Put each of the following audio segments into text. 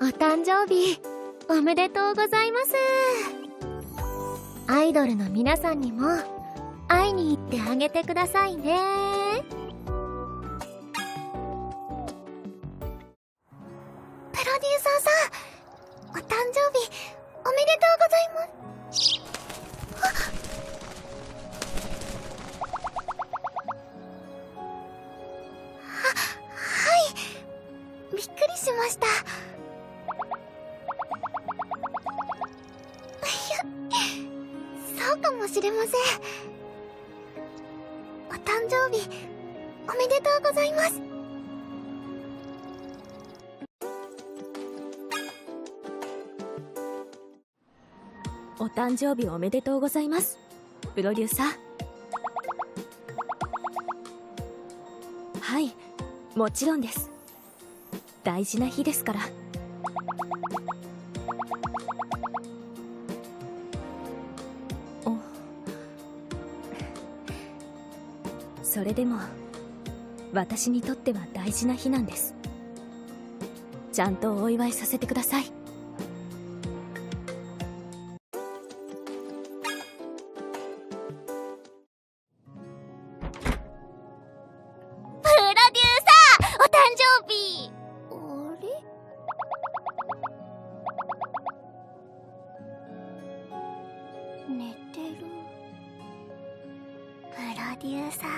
お誕生日おめでとうございます。アイドルの皆さんにも会いに行ってあげてくださいね。お誕生日おめでとうございます。プロデューサー。はいもちろんです。大事な日ですから。おそれでも私にとっては大事な日なんです。ちゃんとお祝いさせてください。寝てる。プロデューサー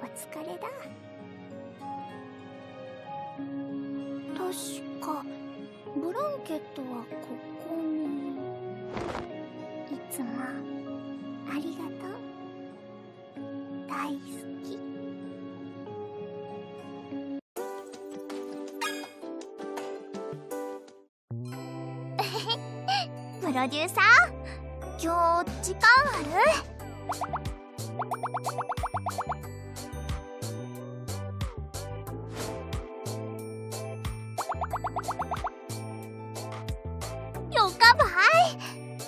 お疲れだ。確かブランケットはここに。いつもありがとう。大好き。プロデューサー？今日時間ある？よかば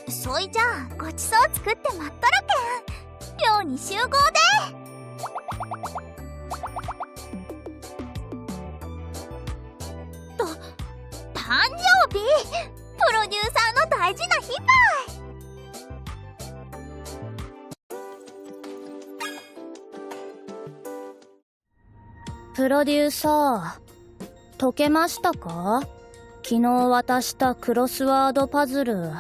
いそいじゃあごちそう作って待っとるけん。寮に集合で。と誕生日。プロデューサーの大事な日ば。ロデューサー、解けましたか？昨日渡したクロスワードパズル。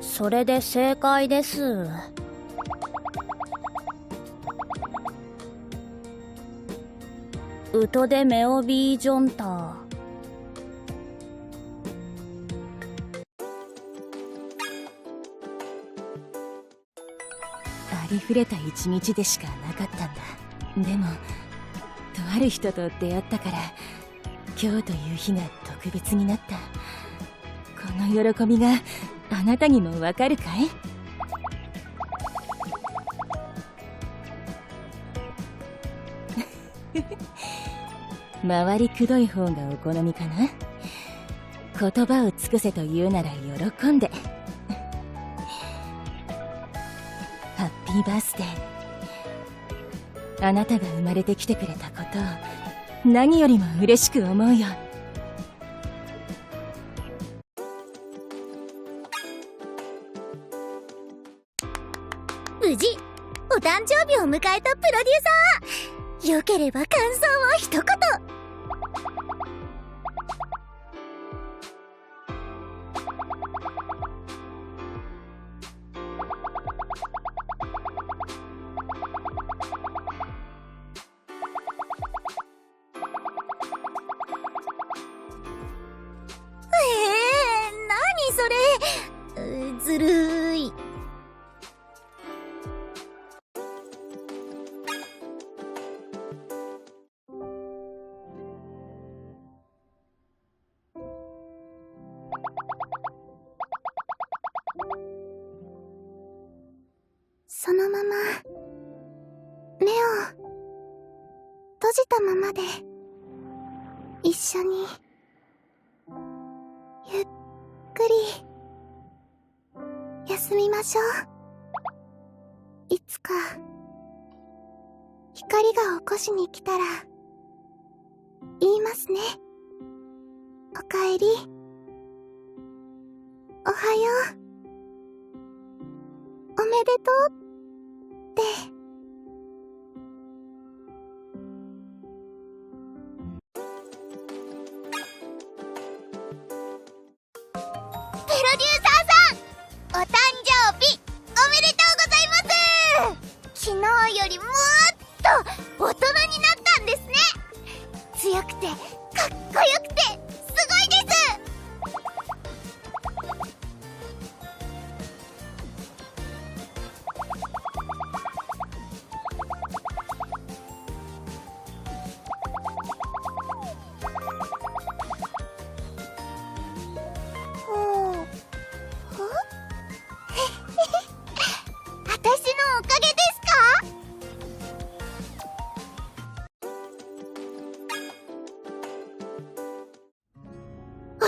それで正解です。ウトデメオビージョンター。ありふれた一日でしかなかったんだ。でもとある人と出会ったから今日という日が特別になった。この喜びがあなたにもわかるかい？回りくどい方がお好みかな？言葉を尽くせと言うなら喜んで。ーバースデーあなたが生まれてきてくれたことを何よりも嬉しく思うよ。無事お誕生日を迎えたプロデューサー。よければ感想を一言。そのまま目を閉じたままで一緒にゆっくり休みましょういつか、光が起こしに来たら、言いますね。おかえり。おはよう。おめでとうプロデューサー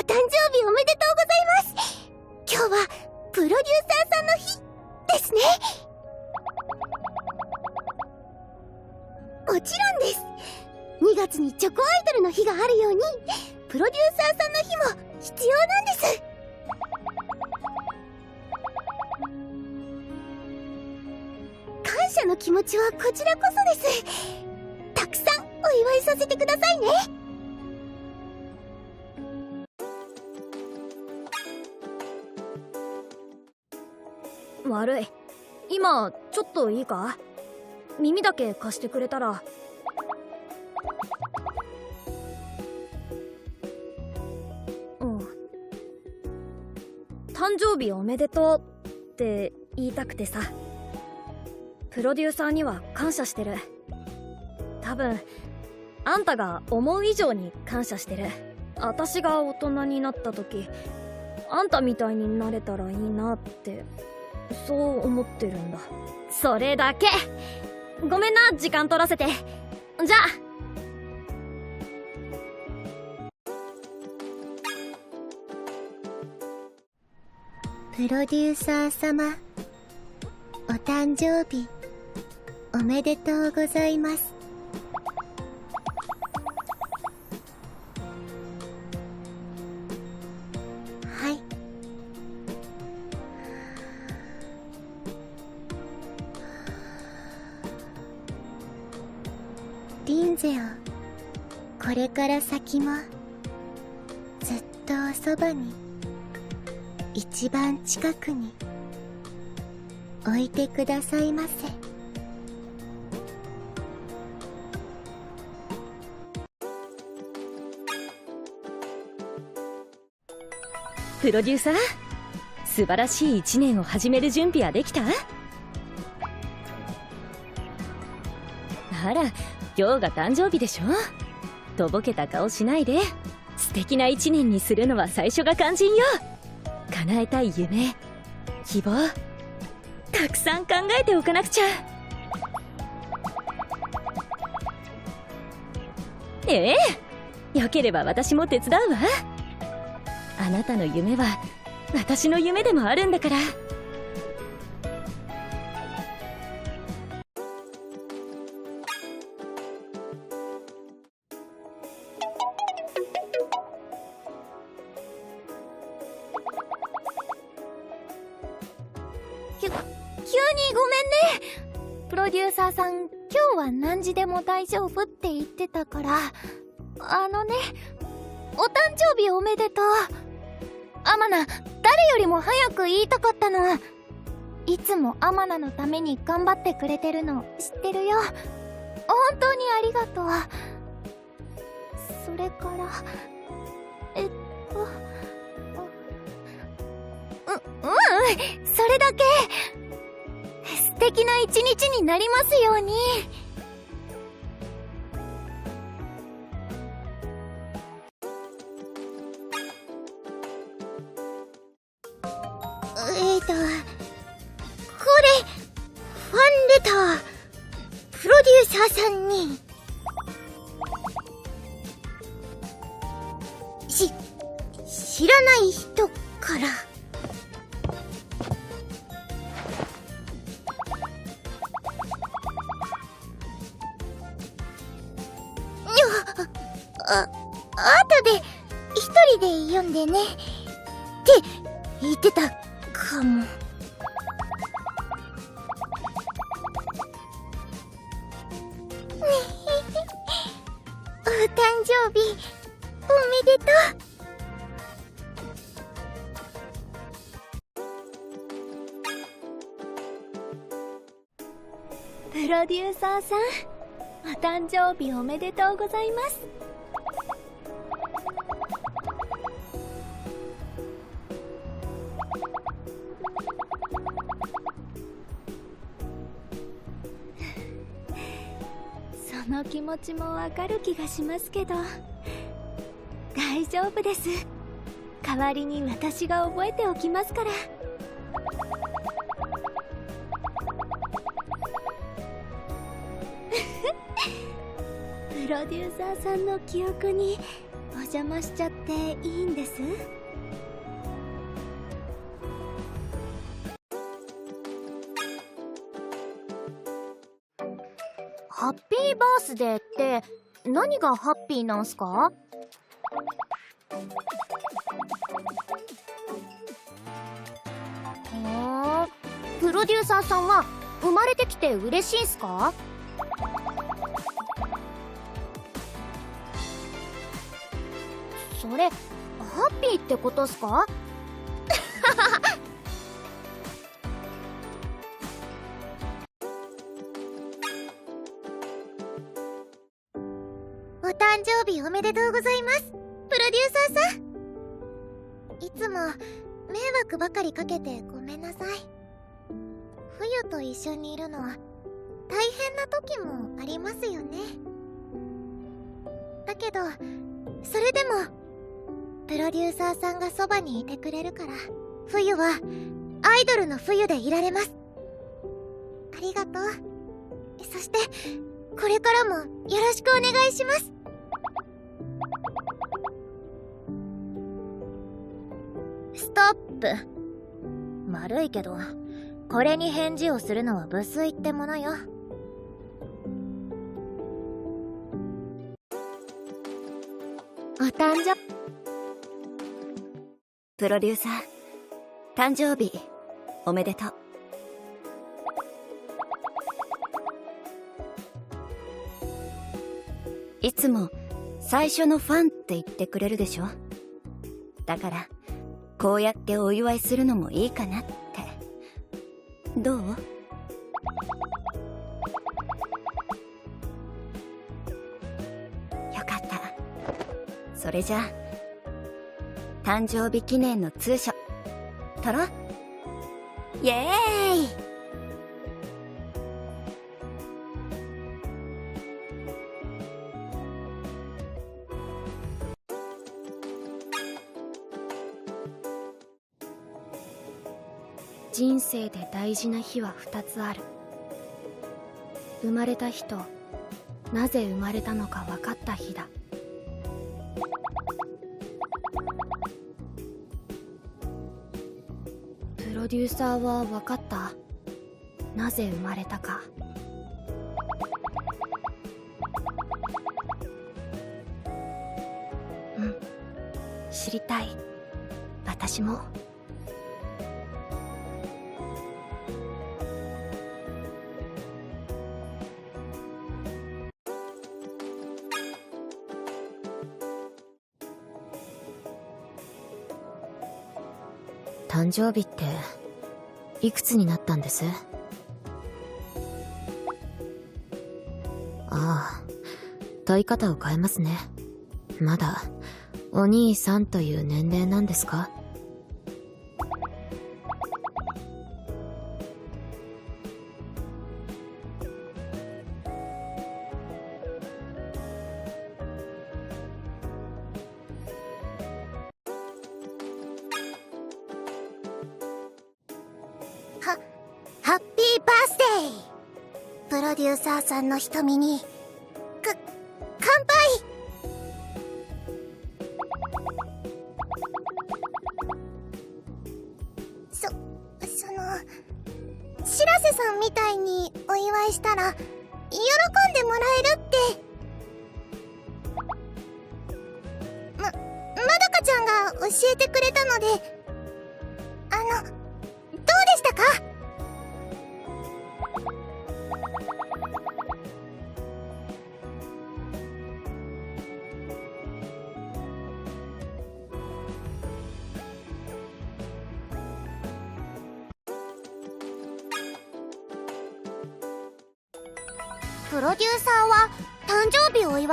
誕生日おめでとうございます。今日はプロデューサーさんの日ですね。もちろんです。2月にチョコアイドルの日があるようにプロデューサーさんの日も必要なんです。感謝の気持ちはこちらこそといいか？耳だけ貸してくれたら。うん。誕生日おめでとうって言いたくてさ。プロデューサーには感謝してる。多分あんたが思う以上に感謝してる。私が大人になった時あんたみたいになれたらいいなって。そう思ってるんだ。それだけ。ごめんな時間取らせて。じゃあ。プロデューサー様お誕生日おめでとうございますから先もずっとおそばに一番近くに置いてくださいませ。プロデューサー素晴らしい一年を始める準備はできた？あら今日が誕生日でしょ？とぼけた顔しないで。素敵な一年にするのは最初が肝心よ。叶えたい夢希望たくさん考えておかなくちゃ。ええ？よければ私も手伝うわ。あなたの夢は私の夢でもあるんだから。何時でも大丈夫って言ってたからあのねお誕生日おめでとう。アマナ誰よりも早く言いたかったの。いつもアマナのために頑張ってくれてるの知ってるよ。本当にありがとう。それからえっとううんそれだけ。素敵な一日になりますように。間に。し知らない人から。ああとで一人で読んでね。って言ってた。さん、お誕生日おめでとうございます。その気持ちもわかる気がしますけど大丈夫です代わりに私が覚えておきますからロデューサーさんの記憶にお邪魔しちゃっていいんです？ハッピーバースデーって何がハッピーなんすか？へープロデューサーさんは生まれてきて嬉しいんすか？それハッピーってことっすか？お誕生日おめでとうございます。プロデューサーさん。いつも迷惑ばかりかけてごめんなさい。冬と一緒にいるのは大変な時もありますよね。だけどプロデューサーさんがそばにいてくれるから冬はアイドルの冬でいられます。ありがとう。そしてこれからもよろしくお願いします。ストップ。悪いけどこれに返事をするのは無粋ってものよ。お誕生日。プロデューサー、誕生日、おめでとう。いつも最初のファンって言ってくれるでしょ？だから、こうやってお祝いするのもいいかなって。どう？よかった。それじゃあ、誕生日記念の通所撮ろイエーイ。人生で大事な日は2つある。生まれた日となぜ生まれたのか分かった日だ。ロデューサーは分かった？なぜ生まれたか？うん。知りたい。私も。誕生日いくつになったんです？ああ問い方を変えますね。まだお兄さんという年齢なんですか？の瞳に。か乾杯！そその白瀬さんみたいにお祝いしたら喜んでもらえるって。ままどかちゃんが教えてくれたので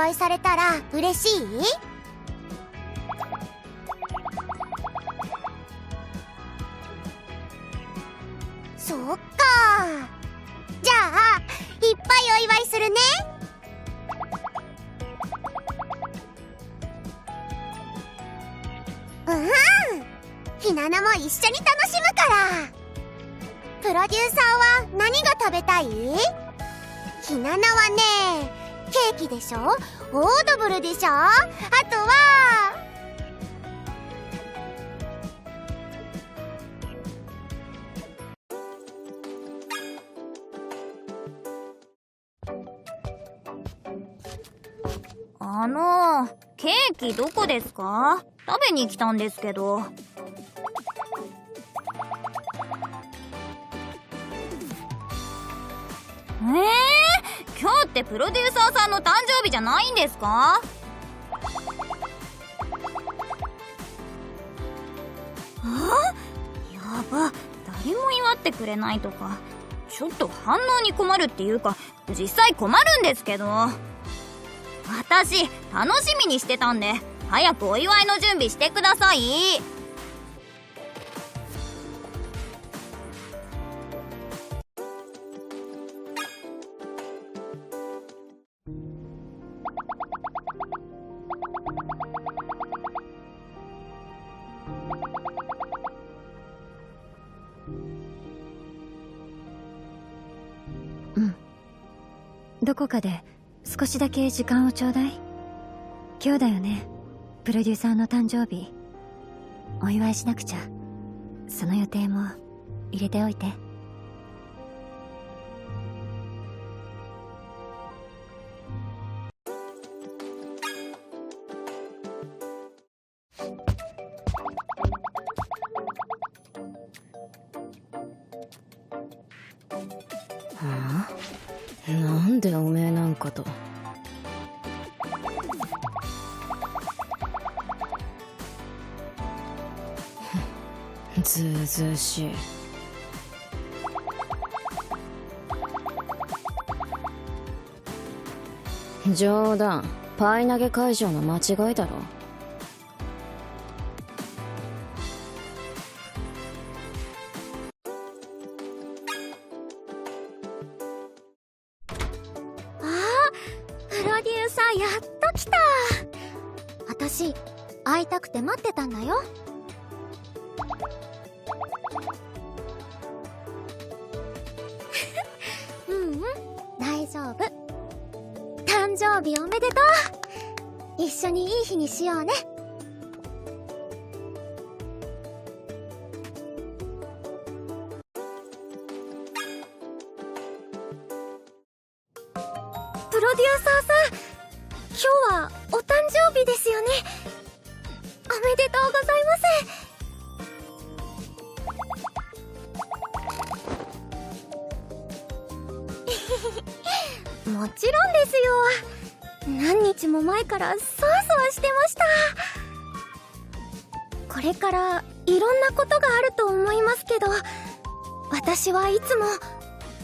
生日お祝いされたら嬉しい？そっか。じゃあいっぱいお祝いするね。うんひななも一緒に楽しむから。プロデューサーは何が食べたい？ひななはねケーキでしょ？オードブルでしょ？あとはあのケーキどこですか？食べに来たんですけど。ってプロデューサーさんの誕生日じゃないんですか？あ？やば。誰も祝ってくれないとか。ちょっと反応に困るっていうか実際困るんですけど。私楽しみにしてたんで早くお祝いの準備してください。こかで少しだけ時間をちょうだい。今日だよね。プロデューサーの誕生日。お祝いしなくちゃ。その予定も入れておいて。ずしい。冗談。パイ投げ会場の間違いだろ。ようね。プロデューサーさん今日はお誕生日ですよね。おめでとうございます。もちろんですよ。何日も前からそわそわしてました。これからいろんなことがあると思いますけど私はいつも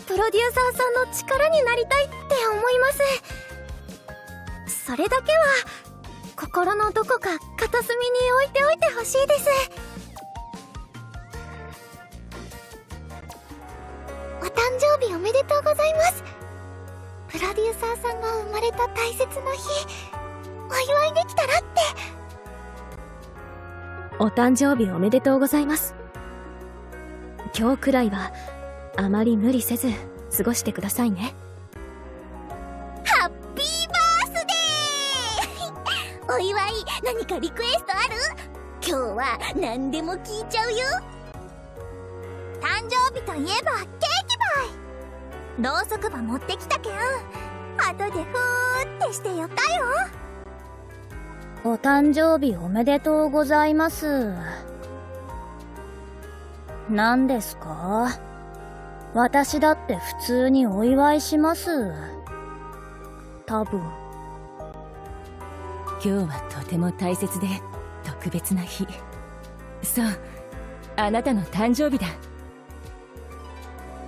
プロデューサーさんの力になりたいって思います。それだけは心のどこか片隅に置いておいてほしいです。デューサーさんが生まれた大切な日お祝いできたらって。お誕生日おめでとうございます。今日くらいはあまり無理せず過ごしてくださいね。ハッピーバースデー！お祝い何かリクエストある？今日は何でも聞いちゃうよ。誕生日といえばケーキバイ。ろうそくば持ってきたけん後でふーってしてよったよお誕生日おめでとうございます。何ですか？私だって普通にお祝いします。多分。今日はとても大切で特別な日そうあなたの誕生日だ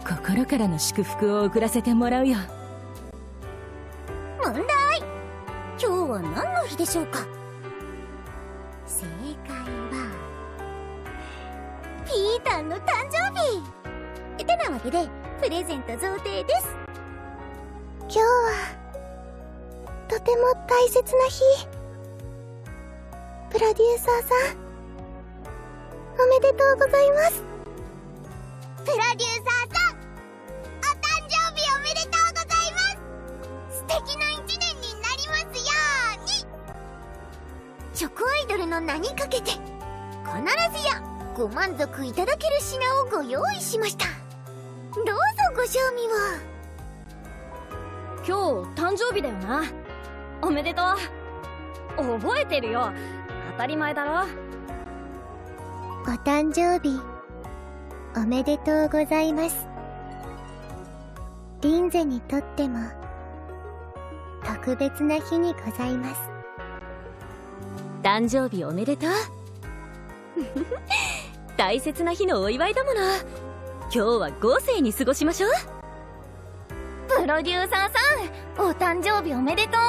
心からの祝福を送らせてもらうよでしょうか？正解はピータンの誕生日。てなわけでプレゼント贈呈です。今日はとても大切な日。プロデューサーさんおめでとうございます。プロデューチョコアイドルの名にかけて必ずやご満足いただける品をご用意しましたどうぞご賞味を今日誕生日だよな。おめでとう。覚えてるよ。当たり前だろ。お誕生日おめでとうございますリンゼにとっても特別な日にございます誕生日おめでとう。大切な日のお祝いだもの。今日は豪勢に過ごしましょう。プロデューサーさんお誕生日おめでとう。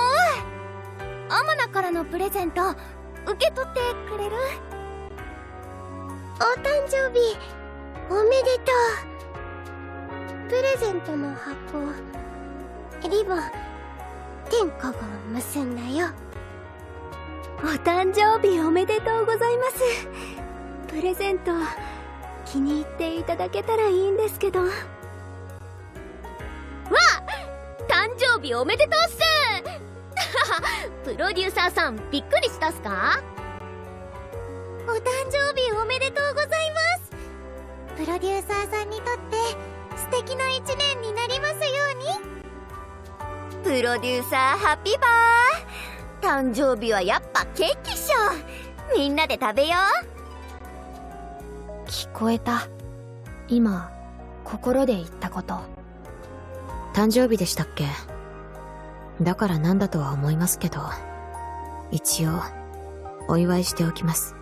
アマナからのプレゼント受け取ってくれる。お誕生日おめでとう。プレゼントの箱リボン天子が結んだよ。お誕生日おめでとうございます。プレゼント気に入っていただけたらいいんですけど。わ誕生日おめでとうっす！プロデューサーさんびっくりしたっすか？お誕生日おめでとうございます。プロデューサーさんにとって素敵な一年になりますように。プロデューサーハッピーバー。誕生日はやっぱケーキっしょみんなで食べよう。聞こえた。今心で言ったこと。誕生日でしたっけ？だからなんだとは思いますけど、一応、お祝いしておきます。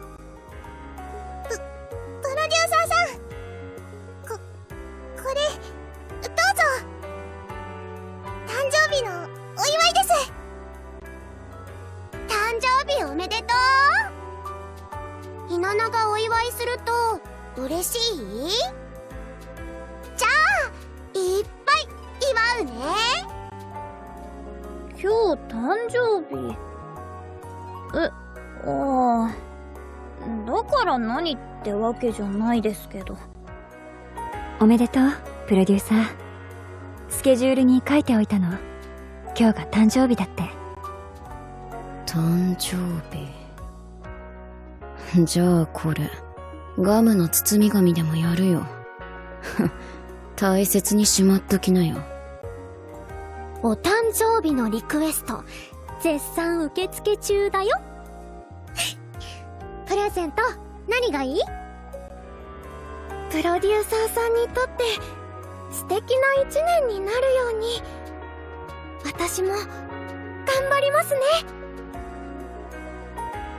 ああ。だから何ってわけじゃないですけど。おめでとう、プロデューサー。スケジュールに書いておいたの。今日が誕生日だって。誕生日。じゃあこれ、ガムの包み紙でもやるよ。大切にしまっときなよ。お誕生日のリクエスト絶賛受付中だよプレゼント何がいいプロデューサーさんにとって素敵な一年になるように私も頑張りますね。